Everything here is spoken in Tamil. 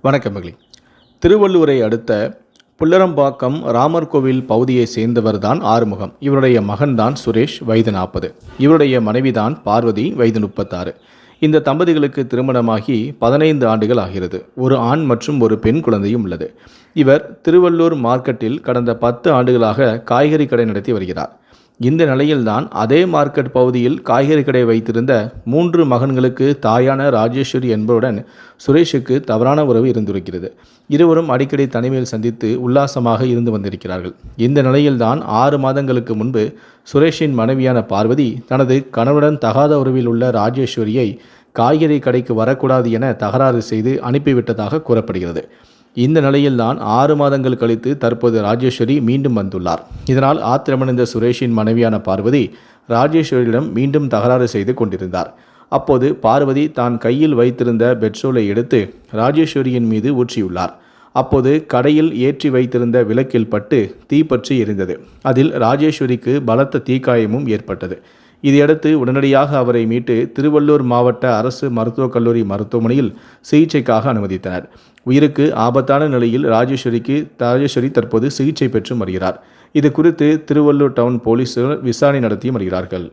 வணக்கம் மகளி. திருவள்ளூரை அடுத்த புல்லரம்பாக்கம் ராமர் கோவில் பகுதியை சேர்ந்தவர்தான் ஆறுமுகம். இவருடைய மகன்தான் சுரேஷ் வயது நாற்பது. இவருடைய மனைவிதான் பார்வதி வயது முப்பத்தாறு. இந்த தம்பதிகளுக்கு திருமணமாகி பதினைந்து ஆண்டுகள் ஆகிறது. ஒரு ஆண் மற்றும் ஒரு பெண் குழந்தையும் உள்ளது. இவர் திருவள்ளூர் மார்க்கெட்டில் கடந்த பத்து ஆண்டுகளாக காய்கறி கடை நடத்தி வருகிறார். இந்த நிலையில்தான் அதே மார்க்கெட் பகுதியில் காய்கறி கடை வைத்திருந்த மூன்று மகன்களுக்கு தாயான ராஜேஸ்வரி என்பவருடன் சுரேஷுக்கு தவறான உறவு இருந்திருக்கிறது. இருவரும் அடிக்கடி தனிமையில் சந்தித்து உல்லாசமாக இருந்து வந்திருக்கிறார்கள். இந்த நிலையில்தான் ஆறு மாதங்களுக்கு முன்பு சுரேஷின் மனைவியான பார்வதி தனது கணவனுடன் தகாத உறவில் உள்ள ராஜேஸ்வரியை காய்கறி கடைக்கு வரக்கூடாது என தகராறு செய்து அனுப்பிவிட்டதாக கூறப்படுகிறது. இந்த நிலையில்தான் ஆறு மாதங்கள் கழித்து தற்போது ராஜேஸ்வரி மீண்டும் வந்துள்ளார். இதனால் ஆத்திரமடைந்த சுரேஷின் மனைவியான பார்வதி ராஜேஸ்வரியிடம் மீண்டும் தகராறு செய்து கொண்டிருந்தார். அப்போது பார்வதி தான் கையில் வைத்திருந்த பெட்ரோலை எடுத்து ராஜேஸ்வரியின் மீது ஊற்றியுள்ளார். அப்போது கடையில் ஏற்றி வைத்திருந்த விளக்கில் பட்டு தீப்பற்றி எரிந்தது. அதில் ராஜேஸ்வரிக்கு பலத்த தீக்காயமும் ஏற்பட்டது. இதையடுத்து உடனடியாக அவரை மீட்டு திருவள்ளூர் மாவட்ட அரசு மருத்துவக் கல்லூரி மருத்துவமனையில் சிகிச்சைக்காக அனுமதித்தனர். உயிருக்கு ஆபத்தான நிலையில் ராஜேஸ்வரிக்கு ராஜேஸ்வரி தற்போது சிகிச்சை பெற்று வருகிறார் இது குறித்து திருவள்ளூர் டவுன் போலீசார் விசாரணை நடத்தியும் வருகிறார்கள்